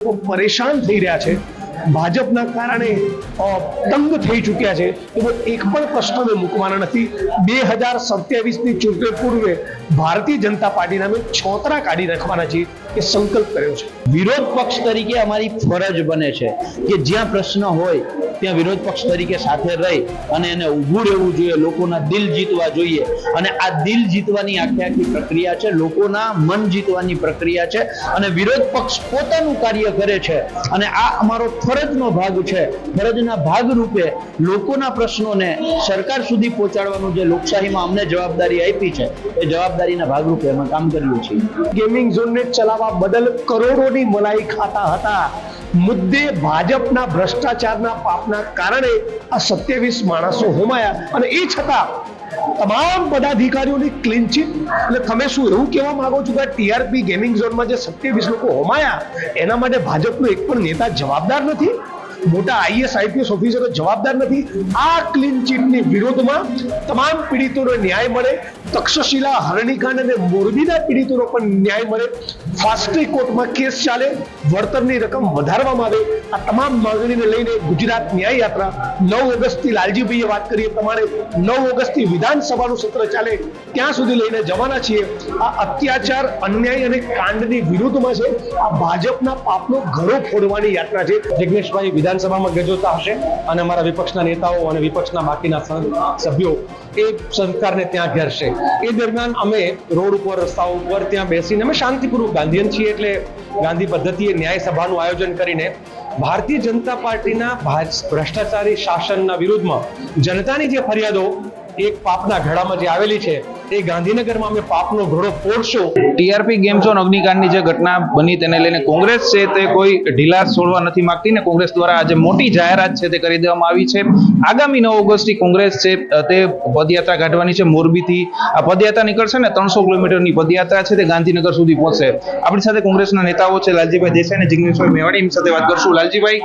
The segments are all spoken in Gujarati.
પરેશાન થઈ રહ્યા છે. ભાજપના કારણે તંગ થઈ ચૂક્યા છે. એવો એક પણ પ્રશ્ન મૂકવાના નથી. બે હજાર સત્યાવીસની ચૂંટણી પૂર્વે ભારતીય જનતા પાર્ટીના અમે છોતરા કાઢી નાખવાના છે એ સંકલ્પ કર્યો છે. વિરોધ પક્ષ તરીકે અમારી ફરજ બને છે કે જ્યાં પ્રશ્ન હોય ત્યાં વિરોધ પક્ષ તરીકે સાથે રહી અને એને ઊભું રહેવું જોઈએ, લોકોના દિલ જીતવા જોઈએ. અને આ દિલ જીતવાની આખી આખી પ્રક્રિયા છે, લોકોના મન જીતવાની પ્રક્રિયા છે અને વિરોધ પક્ષ પોતાનું કાર્ય કરે છે. અને આ અમારો ફરજનો ભાગ છે. ફરજના ભાગ રૂપે લોકોના પ્રશ્નોને સરકાર સુધી પહોંચાડવાનું જે લોકશાહીમાં અમને જવાબદારી આપી છે, એ જવાબદારીના ભાગરૂપે અમે કામ કર્યું છીએ. ગેમિંગ ઝોનને ચલાવવા બદલ કરોડોની મલાઈ ખાતા હતા. મુદ્દે ભાજપના ભ્રષ્ટાચારના પાપના કારણે આ સત્યાવીસ માણસો હોમાયા. અને એ છતાં તમામ પદાધિકારીઓની ક્લીન ચીટ એટલે તમે શું એવું કહેવા માંગો છો કે ટીઆરપી ગેમિંગ ઝોનમાં જે સત્યાવીસ લોકો હોમાયા, એના માટે ભાજપનો એક પણ નેતા જવાબદાર નથી? મોટા આઈએસ, આઈપીએસ ઓફિસરો જવાબદાર નથી. આ ક્લીન ચીટની વિરોધમાં તમામ પીડિતોને ન્યાય મળે. તક્ષશિલા હરણીકાંડ અને મોરબીના પીડિતોનો પણ ન્યાય મળે. ફાસ્ટ કોર્ટમાં કેસ ચાલે. વળતરની રકમ વધારવામાં આવે. આ તમામ માંગણીને લઈને ગુજરાત ન્યાય યાત્રા નવ ઓગસ્ટથી લાલજીભાઈએ વાત કરી પ્રમાણે નવ ઓગસ્ટથી વિધાનસભાનું સત્ર ચાલે. ત્યાં સુધી લઈને જવાના છીએ. આ અત્યાચાર, અન્યાય અને કાંડની વિરુદ્ધમાં છે. આ ભાજપના પાપનો ઘરો ફોડવાની યાત્રા છે. જિગ્નેશભાઈ વિધાનસભામાં ગજોતા હશે અને અમારા વિપક્ષના નેતાઓ અને વિપક્ષના બાકીના સભ્યો એ સરકારને ત્યાં ઘેરશે. એ દરમિયાન અમે રોડ ઉપર, રસ્તાઓ ઉપર ત્યાં બેસીને અમે શાંતિપૂર્વક ગાંધીયન છીએ એટલે ગાંધી પદ્ધતિએ ન્યાય સભાનું આયોજન કરીને ભારતીય જનતા પાર્ટીના ભ્રષ્ટાચારી શાસનના વિરુદ્ધમાં જનતાની જે ફરિયાદો, એક પાપના ઘડામાં જે આવેલી છે એ ગાંધીનગરમાં અમે પાપનો ઘોડો ફોડશો. ટીઆરપી ગેમ ઝોન અગ્નિકાંડની જે ઘટના બની તેને લઈને કોંગ્રેસ છે તે કોઈ ઢીલા છોડવા નથી માંગતી ને કોંગ્રેસ દ્વારા આજે મોટી જાહેરાત છે તે કરી દેવામાં આવી છે. આગામી નવ ઓગસ્ટથી કોંગ્રેસ છે તે પદયાત્રા કાઢવાની છે, મોરબીથી. આ પદયાત્રા નીકળશે ને ત્રણસો કિલોમીટરની પદયાત્રા છે તે ગાંધીનગર સુધી પહોંચશે. આપણી સાથે કોંગ્રેસના નેતાઓ છે, લાલજીભાઈ દેસાઈ અને જિગ્નેશભાઈ મેવાડી. એમની સાથે વાત કરશું. લાલજીભાઈ,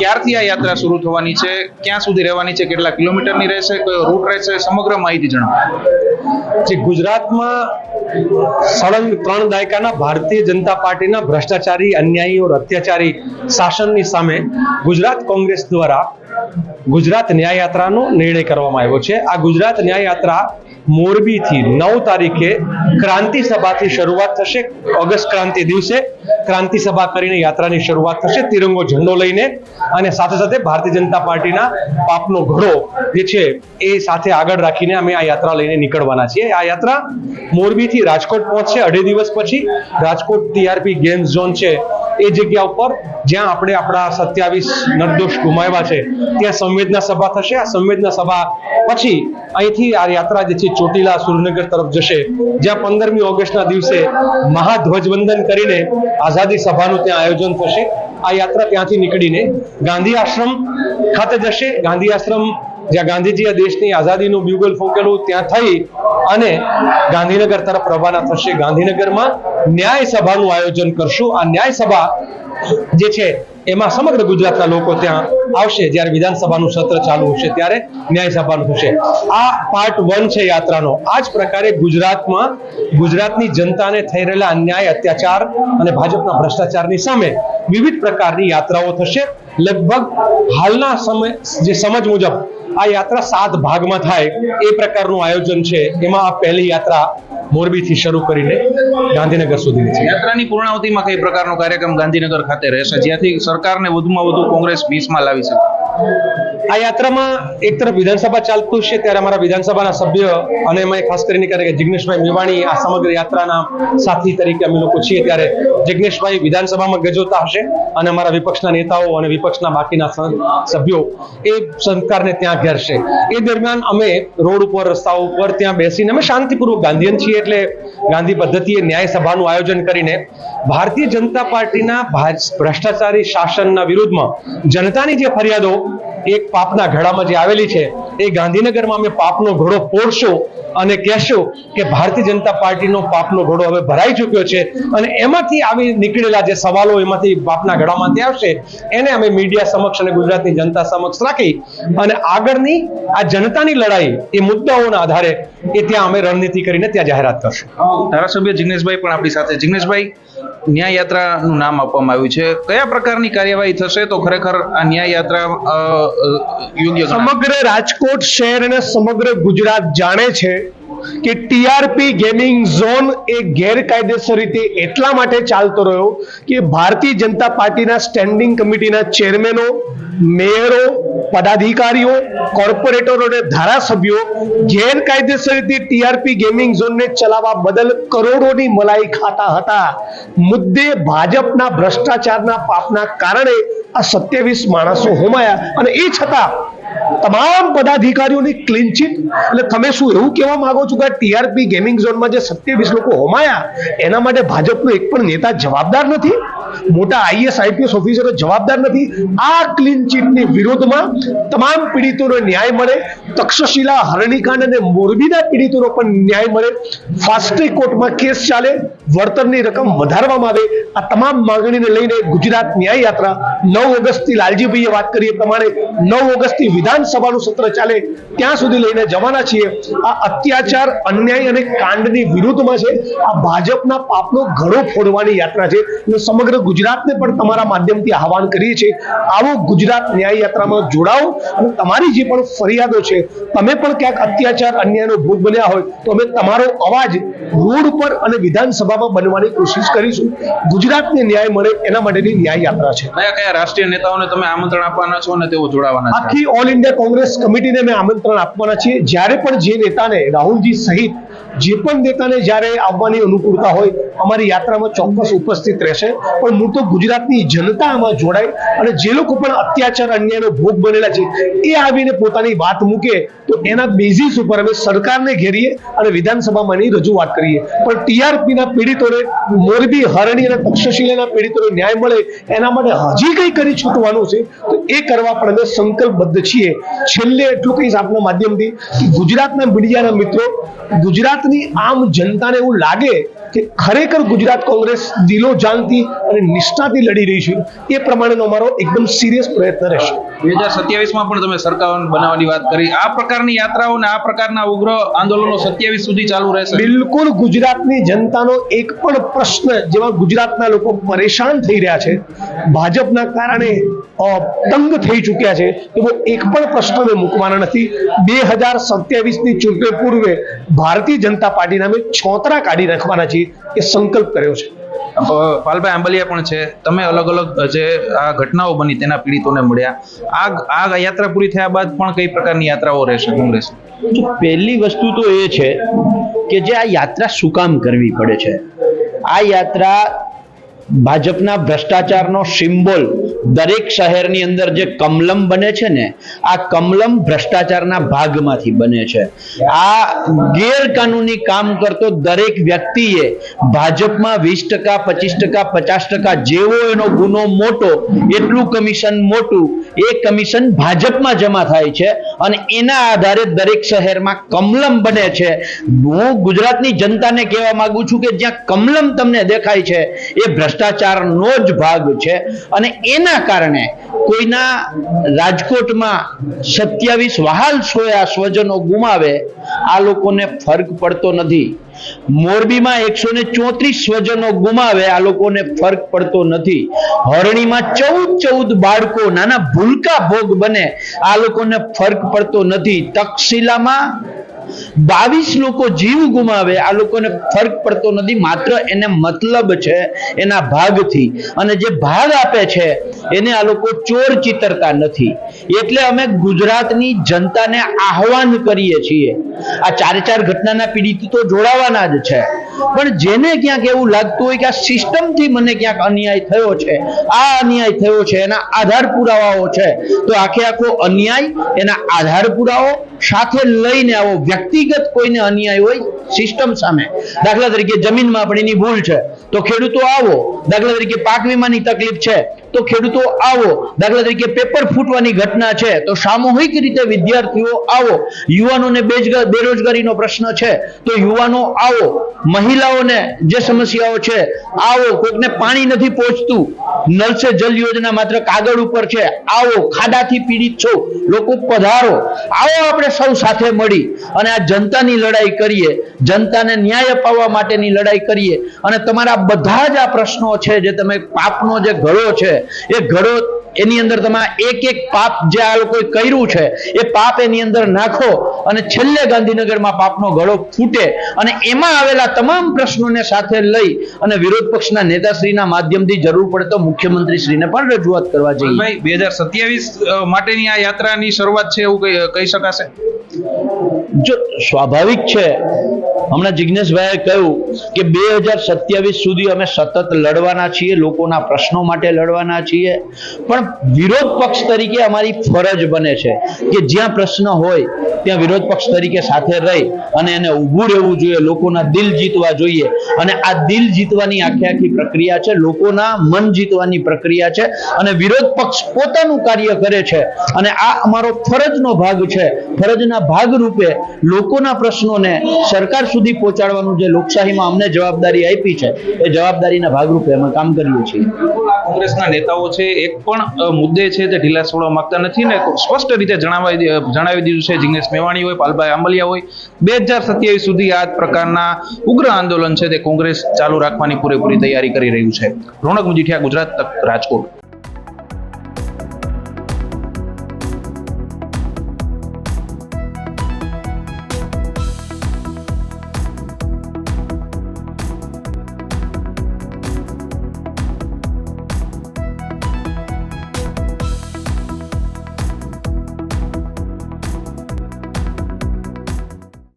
ક્યારથી આ યાત્રા શરૂ થવાની છે? ક્યાં સુધી રહેવાની છે? કેટલા કિલોમીટરની રહેશે? કયો રૂટ રહેશે? સમગ્ર માહિતી જણાવો. જે ગુજરાતમાં સળંગ ત્રણ દાયકાના ભારતીય જનતા પાર્ટીના ભ્રષ્ટાચારી, અન્યાયી અત્યાચારી શાસનની સામે ગુજરાત કોંગ્રેસ દ્વારા ગુજરાત ન્યાય યાત્રાનો નિર્ણય કરવામાં આવ્યો છે. આ ગુજરાત ન્યાય યાત્રા મોરબીથી નવ તારીખે ક્રાંતિ સભાથી શરૂઆત થશે. ઓગસ્ટ ક્રાંતિ દિવસે ક્રાંતિ સભા કરીને યાત્રાની શરૂઆત થશે. તિરંગો ઝંડો લઈને અને સાથે સાથે ભારતીય જનતા પાર્ટીના પાપનો ઘડો જે છે એ સાથે આગળ રાખીને અમે આ યાત્રા લઈને નીકળવાના છીએ. આ યાત્રા મોરબીથી રાજકોટ પહોંચશે. અઢી દિવસ પછી રાજકોટ ટીઆરપી ગેમ્સ ઝોન છે એ જગ્યા ઉપર, જ્યાં આપણે આપણા સત્યાવીસ નિર્દોષ ગુમાવ્યા છે. ત્યાં સંવેદના સભા થશે. આ સંવેદના સભા પછી અહીંથી આ યાત્રા જે છે ચોટીલા સુરનગર તરફ જશે. જ્યાં પંદરમી ઓગસ્ટના દિવસે મહાધ્વજવંદન કરીને આઝાદી સભાનું ત્યાં આયોજન થશે. આ યાત્રા ત્યાંથી નીકળીને ગાંધી આશ્રમ ખાતે જશે. ગાંધી આશ્રમ જ્યાં ગાંધીજીએ દેશની આઝાદીનું બ્યુગલ ફૂંકેલું ત્યાં થઈ અને ગાંધીનગર તરફ રવાના થશે. ગાંધીનગરમાં ન્યાય સભાનું આયોજન કરશું. આ ન્યાય સભા જે છે એમાં સમગ્ર ગુજરાતના લોકો ત્યાં આવશે જ્યારે વિધાનસભાનું સત્ર ચાલુ હશે, ત્યારે ન્યાયસભાનું થશે. આ પાર્ટ વન છે યાત્રાનો. આ જ પ્રકારે ગુજરાતમાં ગુજરાતની જનતાને થઈ રહેલા અન્યાય, અત્યાચાર અને ભાજપના ભ્રષ્ટાચારની સામે વિવિધ પ્રકારની યાત્રાઓ થશે. લગભગ હાલના સમય, જે સમજ મુજબ આ યાત્રા સાત ભાગમાં થાય એ પ્રકારનું આયોજન છે. એમાં આ પહેલી યાત્રા મોરબીથી શરૂ કરીને ગાંધીનગર સુધીની છે. યાત્રાની પૂર્ણાવતિમાં કઈ પ્રકારનો કાર્યક્રમ ગાંધીનગર ખાતે રહેશે? જ્યાંથી સરકારને વધુમાં વધુ કોંગ્રેસ વીસમાં લાવી શકે. આ યાત્રામાં એક તરફ વિધાનસભા ચાલતું છે, ત્યારે અમારા વિધાનસભાના સભ્ય અને અમે ખાસ કરીને કરે કે જિગ્નેશભાઈ મેવાણી આ સમગ્ર યાત્રાના સાથી તરીકે અમે લોકો છીએ. ત્યારે જિગ્નેશભાઈ વિધાનસભામાં ગજોતા હશે અને અમારા વિપક્ષના નેતાઓ અને વિપક્ષના બાકીના સભ્યો એ સરકારને ત્યાં ઘેરશે. એ દરમિયાન અમે રોડ ઉપર, રસ્તાઓ ઉપર ત્યાં બેસીને અમે શાંતિપૂર્વક ગાંધીયન છીએ એટલે ગાંધી પદ્ધતિએ ન્યાય સભાનું આયોજન કરીને ભારતીય જનતા પાર્ટીના ભ્રષ્ટાચારી શાસનના વિરુદ્ધમાં જનતાની જે ફરિયાદો એક પાપના ઘડામાં જે આવેલી છે, એ ગાંધીનગરમાં અમે પાપનો ઘોડો ફોડશું અને કહેશો કે ભારતીય જનતા પાર્ટીનો પાપનો ઘોડો હવે ભરાઈ ચૂક્યો છે અને એમાંથી આવી નીકળેલા જે સવાલો એમાંથી પાપના ઘડામાંથી આવશે, એને અમે મીડિયા સમક્ષ અને ગુજરાતની જનતા સમક્ષ રાખી અને આગળની આ જનતાની લડાઈ એ મુદ્દાઓના આધારે એ ત્યાં અમે રણનીતિ કરીને ત્યાં જાહેરાત કરશું. ધારાસભ્ય જિગ્નેશભાઈ પણ આપણી સાથે. જિગ્નેશભાઈ, ન્યાય યાત્રાનું નામ આપવામાં આવ્યું છે. કયા પ્રકારની કાર્યવાહી થશે તો ખરેખર આ ન્યાય યાત્રા યોગ્ય સમગ્ર રાજકોટ શહેર અને સમગ્ર ગુજરાત જાણે છે કે ટીઆરપી ગેમિંગ ઝોન એ ગેરકાયદેસર રીતે એટલા માટે ચાલતો રહ્યો કે ભારતીય જનતા પાર્ટીના સ્ટેન્ડિંગ કમિટીના ચેરમેનો મેયરો પદાધિકારીઓ કોર્પોરેટરો અને ધારાસભ્યો ગેરકાયદેસર રીતે ટીઆરપી ગેમિંગ ઝોનને ચલાવવા બદલ કરોડોની મલાઈ ખાતા હતા. મુદ્દે ભાજપના ભ્રષ્ટાચારના પાપના કારણે આ સત્યાવીસ માણસો હોમાયા. અને એ છતાં તમામ પદાધિકારીઓની ક્લીન ચીટ એટલે તમે શું એવું કહેવા માંગો છો કે ટીઆરપી ગેમિંગ ઝોનમાં જે સત્યાવીસ લોકો હોમાયા, એના માટે ભાજપનો એક પણ નેતા જવાબદાર નથી? મોટા આઈએસ, આઈપીએસ ઓફિસરો જવાબદાર નથી. આ ક્લીન ચીટની વિરોધમાં તમામ પીડિતોને ન્યાય મળે. તક્ષશિલા હરણીકાંડ અને મોરબીના પીડિતોનો પણ ન્યાય મળે. ફાસ્ટ કોર્ટમાં કેસ ચાલે. વળતરની રકમ વધારવામાં આવે. આ તમામ માંગણીને લઈને ગુજરાત ન્યાય યાત્રા નવ ઓગસ્ટથી લાલજીભાઈએ વાત કરી એ પ્રમાણે નવ ઓગસ્ટથી વિધાનસભાનું સત્ર ચાલે. ત્યાં સુધી લઈને જવાના છીએ. આ અત્યાચાર, અન્યાય અને કાંડની વિરુદ્ધમાં છે. આ ભાજપના પાપનો ઘડો ફોડવાની યાત્રા છે. એટલે સમગ્ર ગુજરાતને પણ તમારા માધ્યમથી આહવાન કરીએ છીએ. આવો ગુજરાત ન્યાય યાત્રામાં જોડાઓ અને તમારી જે પણ ફરિયાદો છે તમે પણ ક્યાંક અત્યાચાર અન્યાયનો ભોગ બન્યા હોય તો અમે તમારો અવાજ રોડ પર અને વિધાનસભામાં બનવાની કોશિશ કરીશું. ગુજરાતને ન્યાય મળે એના માટેની ન્યાય યાત્રા છે. કયા કયા રાષ્ટ્રીય નેતાઓને તમે આમંત્રણ આપવાના છો અને તેઓ જોડાવાના આખી ઓલ ઇન્ડિયા કોંગ્રેસ કમિટીને અમે આમંત્રણ આપવાના છીએ. જ્યારે પણ જે નેતાને રાહુલજી સહિત જે પણ નેતાને જ્યારે આવવાની અનુકૂળતા હોય, અમારી યાત્રામાં ચોક્કસ ઉપસ્થિત રહેશે. પણ હું તો ગુજરાતની જનતા આમાં જોડાય અને જે લોકો પણ અત્યાચાર, અન્યાયનો ભોગ બનેલા છે, એ આવીને પોતાની વાત મૂકે તો એના બેઝિસ ઉપર અમે સરકારને ઘેરીએ અને વિધાનસભામાં એની રજૂઆત કરીએ. પણ ટીઆરપીના પીડિતોને, મોરબી, હરણી અને તક્ષશિલાના પીડિતોને ન્યાય મળે, એના માટે હજી કંઈ કરી છૂટવાનું છે, તો એ કરવા પણ અમે સંકલ્પબદ્ધ છીએ. છેલ્લે એટલું કહીશ આપના માધ્યમથી કે ગુજરાતના મીડિયાના મિત્રો ગુજરાતની આમ જનતાને એવું લાગે કે ખરેખર ગુજરાત કોંગ્રેસ દિલો જાનથી અને નિષ્ઠાથી લડી રહી છે. એ પ્રમાણેનો અમારો એકદમ સિરિયસ પ્રયત્ન રહેશે. બે હજાર સત્યાવીસમાં પણ તમે સરકાર બનાવવાની વાત કરી. આ પ્રકારની યાત્રાઓ અને આ પ્રકારના ઉગ્ર આંદોલનો સત્યાવીસ સુધી ચાલુ રહેશે. બિલકુલ ગુજરાતની જનતાનો એક પણ પ્રશ્ન જેમાં ગુજરાતના લોકો પરેશાન થઈ રહ્યા છે. ભાજપના કારણે તંગ થઈ ચૂક્યા છે. એવો એક પણ પ્રશ્ન અમે મૂકવાના નથી. બે હજાર સત્યાવીસની ચૂંટણી પૂર્વે ભારતીય જનતા પાર્ટી નામે છોતરા કાઢી નાખવાના એ સંકલ્પ કર્યો છે. પાલભાઈ આંબલિયા પણ છે. તમે અલગ અલગ જે આ ઘટનાઓ બની તેના પીડિતોને મળ્યા. આ આ યાત્રા પૂરી થયા બાદ પણ કઈ પ્રકારની યાત્રાઓ રહેશે કોંગ્રેસ? જો પહેલી વસ્તુ તો એ છે કે જે આ યાત્રા શું કામ કરવી પડે છે? આ યાત્રા ભાજપના ભ્રષ્ટાચારનો સિમ્બોલ દરેક શહેરની અંદર જે કમલમ બને છે ને, આ કમલમ ભ્રષ્ટાચારના ભાગમાંથી બને છે. આ ગેરકાનૂની કામ કરતો દરેક વ્યક્તિએ ભાજપમાં વીસ ટકા, પચીસ ટકા, પચાસ ટકા જેવો એનો ગુનો મોટો, એટલું કમિશન મોટું, એ કમિશન ભાજપમાં જમા થાય છે અને એના આધારે દરેક શહેરમાં કમલમ બને છે. હું ગુજરાતની જનતાને કહેવા માંગુ છું કે જ્યાં કમલમ તમને દેખાય છે, એ ભ્રષ્ટાચારનો જ ભાગ છે. અને એના કારણે કોઈના રાજકોટમાં સત્યાવીસ વહાલ સોયા સ્વજનો ગુમાવે, આ લોકોને ફરક પડતો નથી. મોરબીમાં એકસો ને ચોત્રીસ સ્વજનો ગુમાવે, આ લોકોને ફરક પડતો નથી. હરણીમાં ચૌદ ચૌદ બાળકો નાના ભૂલકા ભોગ બને, આ લોકોને ફરક પડતો નથી. તક્ષશિલામાં બાવીસ લોકો જીવ ગુમાવે, આ લોકોને ફરક પડતો નથી. માત્ર એને મતલબ છે, એના ભાગથી. અને જે ભાગ આપે છે, એને આ લોકો ચોર ચિતરતા નથી. એટલે અમે ગુજરાતની જનતાને આહવાન કરીએ છીએ. આ ચારે ચાર ઘટનાના પીડિત તો જોડાવાના જ છે. પણ જેને ક્યાંક એવું લાગતું હોય કે આ સિસ્ટમથી મને ક્યાંક અન્યાય થયો છે, આ અન્યાય થયો છે, એના આધાર પુરાવાઓ છે, તો આખે આખો અન્યાય એના આધાર પુરાવો સાથે લઈને આવો વ્યક્તિગત કોઈને અન્યાય હોય સિસ્ટમ સામે. દાખલા તરીકે જમીન માપણીની ભૂલ છે, તો ખેડૂતો આવો. દાખલા તરીકે પાક વીમાની તકલીફ છે તો ખેડૂતો આવો. દાખલા તરીકે પેપર ફૂટવાની ઘટના છે, તો સામૂહિક રીતે વિદ્યાર્થીઓ આવો. યુવાનોને બેરોજગારીનો પ્રશ્ન છે, તો યુવાનો આવો. મહિલાઓને જે સમસ્યાઓ છે, આવો. કોઈકને પાણી નથી પહોંચતું. નલ જલ યોજના માત્ર કાગળ ઉપર છે. આવો. ખાડાથી પીડિત છો. લોકો પધારો. આવો આપણે સૌ સાથે મળી અને આ જનતાની લડાઈ કરીએ. જનતાને ન્યાય અપાવવા માટેની લડાઈ કરીએ. અને તમારા બધા જ આ પ્રશ્નો છે, જે તમે પાપનો જે ઘડો છે એ ઘડો એની અંદર તમે એક એક પાપ જે આ લોકોએ કર્યું છે એ પાપ એની અંદર નાખો અને છેલ્લે ગાંધીનગરમાં પાપનો ઘડો ફૂટે અને એમાં આવેલા તમામ પ્રશ્નોને સાથે લઈ અને વિરોધ પક્ષના નેતાશ્રીના માધ્યમથી જરૂર પડે તો મુખ્યમંત્રીશ્રીને પણ રજૂઆત કરવા જોઈએ. ભાઈ બે હજાર સત્યાવીસ માટેની આ યાત્રાની શરૂઆત છે એવું કહી કહી શકાશે? જો સ્વાભાવિક છે હમણાં જિજ્ઞેશભાઈએ કહ્યું કે બે હજાર સત્યાવીસ સુધી અમે સતત લડવાના છીએ, લોકોના પ્રશ્નો માટે લડવાના છીએ. પણ વિરોધ પક્ષ તરીકે અમારી ફરજ બને છે કે જ્યાં પ્રશ્ન હોય, ત્યાં વિરોધ પક્ષ તરીકે સાથે રહી અને એને ઊભું રહેવું જોઈએ, લોકોના દિલ જીતવા જોઈએ. અને આ દિલ જીતવાની આખી આખી પ્રક્રિયા છે, લોકોના મન જીતવાની પ્રક્રિયા છે અને વિરોધ પક્ષ પોતાનું કાર્ય કરે છે. અને આ અમારો ફરજનો ભાગ છે. ફરજના ભાગ રૂપે લોકોના પ્રશ્નોને સરકાર સુધી પહોંચાડવાનું જે લોકશાહીમાં અમને જવાબદારી આપી છે, એ જવાબદારીના ભાગરૂપે અમે કામ કરીએ છીએ. કોંગ્રેસના નેતાઓ છે, એક પણ મુદ્દે છે તે ઢીલા છોડવા માંગતા નથી ને સ્પષ્ટ રીતે જણાવી જણાવી દીધું છે, જિગ્નેશ મેવાણી હોય, પાલભાઈ આંબલિયા હોય. બે હજાર સત્યાવીસ સુધી આ પ્રકારના ઉગ્ર આંદોલન છે તે કોંગ્રેસ ચાલુ રાખવાની પૂરેપૂરી તૈયારી કરી રહ્યું છે. રોનક મુજીઠિયા, ગુજરાત તક રાજકોટ.